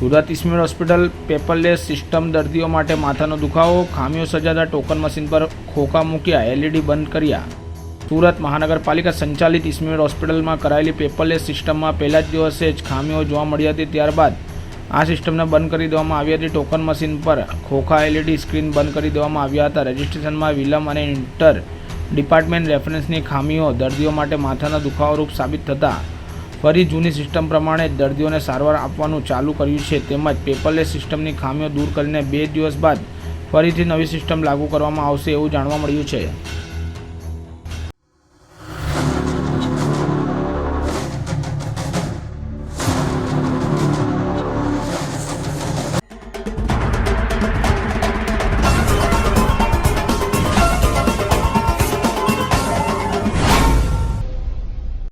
સુરત ઇસ્મીર hospital paperless system દર્દીઓ માટે માથાનો દુખાવો, ખામીઓ સર્જાતા ટોકન મશીન પર ખોખા મૂક્યા એલઈડી બંધ કર્યા. સુરત મહાનગરપાલિકા સંચાલિત ઇસ્મીર હોસ્પિટલમાં કરાયેલી પેપરલેસ સિસ્ટમમાં પહેલા જ દિવસે જ ખામીઓ જોવા મળી હતી, ત્યારબાદ આ સિસ્ટમને બંધ કરી દેવામાં આવી હતી. ટોકન મશીન પર ખોખા એલઈડી સ્ક્રીન બંધ કરી દેવામાં આવ્યા હતા. રજિસ્ટ્રેશનમાં વિલંબ અને ઇન્ટર ડિપાર્ટમેન્ટ રેફરન્સની ખામીઓ દર્દીઓ માટે માથાના દુખાવારૂપ સાબિત થતાં ફરી જૂની સિસ્ટમ પ્રમાણે દર્દીઓને સારવાર આપવાનું ચાલુ કર્યું છે. તેમજ પેપરલેસ સિસ્ટમની ખામીઓ દૂર કરીને બે દિવસ બાદ ફરીથી નવી સિસ્ટમ લાગુ કરવામાં આવશે એવું જાણવા મળ્યું છે.